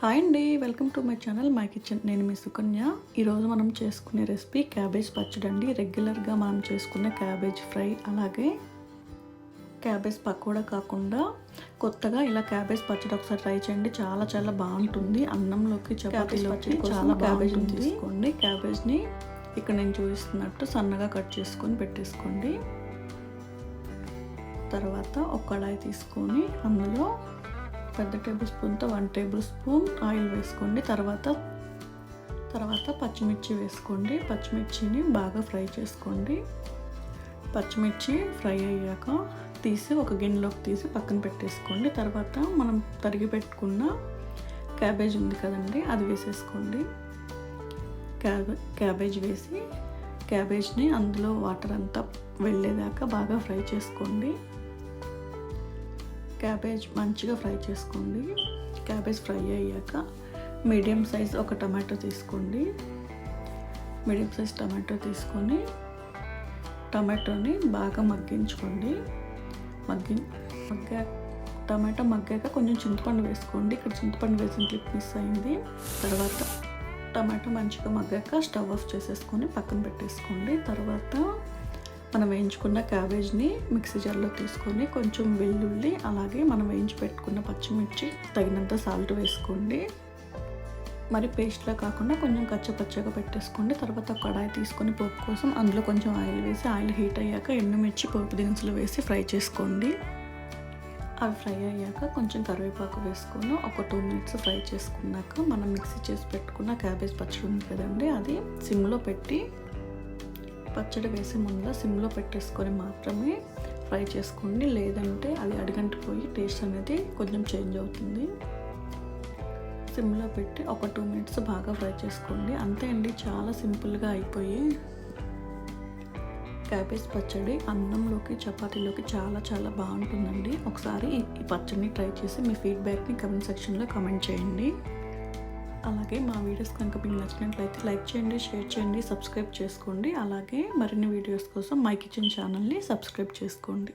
Hi అండి welcome to my channel my kitchen. నేను మీ సుకన్య. ఈరోజు మనం చేసుకునే రెసిపీ క్యాబేజ్ పచ్చడి అండి రెగ్యులర్గా మనం చేసుకునే క్యాబేజ్ ఫ్రై అలాగే క్యాబేజ్ పకోడా కాకుండా కొత్తగా ఇలా క్యాబేజ్ పచ్చడి ఒకసారి ట్రై చేయండి. చాలా చాలా బాగుంటుంది. అన్నంలోకి చపాతీలోకి చాలా క్యాబేజ్ తీసుకోండి. క్యాబేజ్ని ఇక్కడ నేను చూపిస్తున్నట్టు సన్నగా కట్ చేసుకొని పెట్టేసుకోండి. తర్వాత ఒక కడాయి తీసుకొని అందులో పెద్ద టేబుల్ స్పూన్తో వన్ టేబుల్ స్పూన్ ఆయిల్ వేసుకోండి. తర్వాత తర్వాత పచ్చిమిర్చి వేసుకోండి. పచ్చిమిర్చిని బాగా ఫ్రై చేసుకోండి. పచ్చిమిర్చి ఫ్రై అయ్యాక తీసి ఒక గిన్నెలోకి తీసి పక్కన పెట్టేసుకోండి. తర్వాత మనం తరిగి పెట్టుకున్న క్యాబేజ్ ఉంది కదండి అది వేసేసుకోండి. క్యాబే క్యాబేజ్ వేసి క్యాబేజ్ని అందులో వాటర్ అంతా వెళ్ళేదాకా బాగా ఫ్రై చేసుకోండి. క్యాబేజ్ మంచిగా ఫ్రై చేసుకోండి. క్యాబేజ్ ఫ్రై అయ్యాక మీడియం సైజ్ ఒక టమాటో తీసుకోండి. మీడియం సైజ్ టమాటో తీసుకొని టమాటోని బాగా మగ్గించుకోండి. మగ్గి మగ్గా టమాటో మగ్గాక కొంచెం చింతపండు వేసుకోండి. ఇక్కడ చింతపండు వేసిన క్లిప్ మిస్ అయింది. తర్వాత టమాటో మంచిగా మగ్గాక స్టవ్ ఆఫ్ చేసేసుకొని పక్కన పెట్టేసుకోండి. తర్వాత మనం వేయించుకున్న క్యాబేజ్ని మిక్సీ జార్లో తీసుకొని కొంచెం వెల్లుల్లి అలాగే మనం వేయించి పెట్టుకున్న పచ్చిమిర్చి తగినంత సాల్ట్ వేసుకోండి. మరి పేస్ట్లా కాకుండా కొంచెం కచ్చపచ్చగా పెట్టేసుకోండి. తర్వాత కడాయి తీసుకొని పోపు కోసం అందులో కొంచెం ఆయిల్ వేసి ఆయిల్ హీట్ అయ్యాక ఎండుమిర్చి పోపు దినుసులు వేసి ఫ్రై చేసుకోండి. అవి ఫ్రై అయ్యాక కొంచెం కరివేపాకు వేసుకొని ఒక టూ మినిట్స్ ఫ్రై చేసుకున్నాక మనం మిక్సీ చేసి పెట్టుకున్న క్యాబేజ్ పచ్చడి ఉంది కదండి అది సిమ్లో పెట్టి పచ్చడి వేసి ముందుగా సిమ్లో పెట్టేసుకొని మాత్రమే ఫ్రై చేసుకోండి. లేదంటే అది అడిగంటిపోయి టేస్ట్ అనేది కొంచెం చేంజ్ అవుతుంది. సిమ్లో పెట్టి ఒక టూ మినిట్స్ బాగా ఫ్రై చేసుకోండి. అంతే అండి చాలా సింపుల్గా అయిపోయి క్యాబేజ్ పచ్చడి అన్నంలోకి చపాతీలోకి చాలా చాలా బాగుంటుందండి. ఒకసారి ఈ పచ్చడిని ట్రై చేసి మీ ఫీడ్బ్యాక్ని కమెంట్ సెక్షన్లో కమెంట్ చేయండి. అలాగే మా వీడియోస్ కనుక మీకు నచ్చినట్లయితే లైక్ చేయండి షేర్ చేయండి సబ్స్క్రైబ్ చేసుకోండి. అలాగే మరిన్ని వీడియోస్ కోసం మై కిచెన్ ఛానల్ని సబ్స్క్రైబ్ చేసుకోండి.